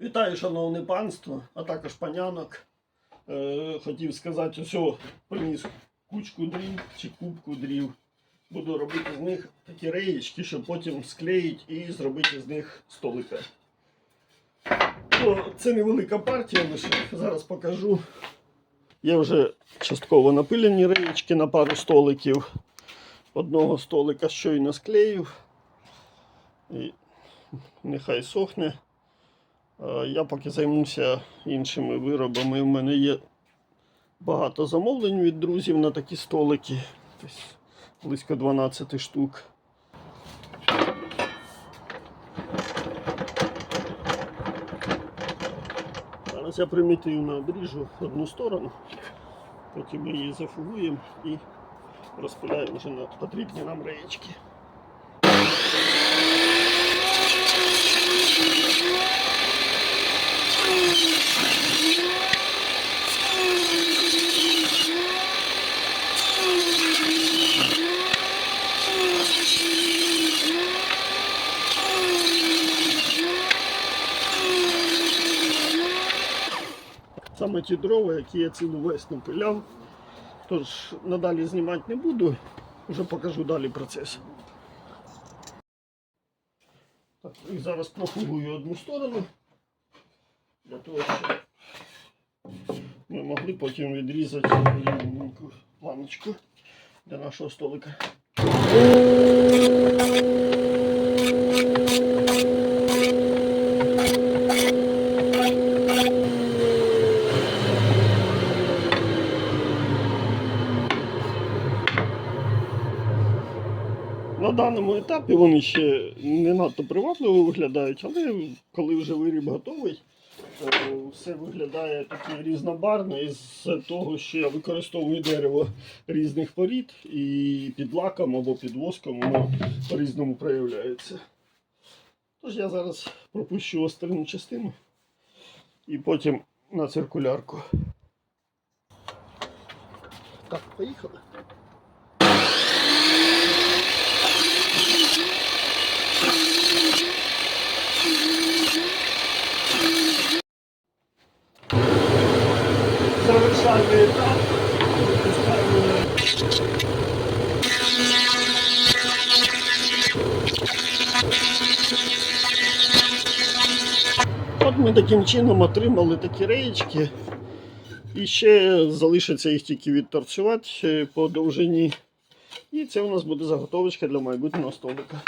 Вітаю, шановне панство, а також панянок. Е, хотів сказати, ось приніс кучку дрів чи кубку дрів. Буду робити з них такі реєчки, щоб потім склеїти і зробити з них столика. Ну, це невелика партія, лише зараз покажу. Є вже частково напилені реєчки на пару столиків. Одного столика щойно склеїв. І нехай сохне. А Я поки займуся іншими виробами. У мене є багато замовлень від друзів на такі столики. Близько 12 штук. Зараз я примітивно обріжу одну сторону, потім ми її зафугуємо і розпиляємо вже на потрібні нам реєчки. Саме ті дрова, які я цілу весну пиляв. Тож надалі знімати не буду, вже покажу далі процес. Так, і зараз профугую одну сторону, для того, щоб ми могли потім відрізати планочку для нашого столика. На даному етапі вони ще не надто привабливо виглядають, але коли вже виріб готовий, то все виглядає таке різнобарне із того, що я використовую дерево різних порід і під лаком або під воском воно по-різному проявляється. Тож я зараз пропущу остальну частину і потім на циркулярку. Так, поїхали. Завершальний етап. От ми таким чином отримали такі реєчки. І ще залишиться їх тільки відторцювати по довжині. І це у нас буде заготовочка для майбутнього столика.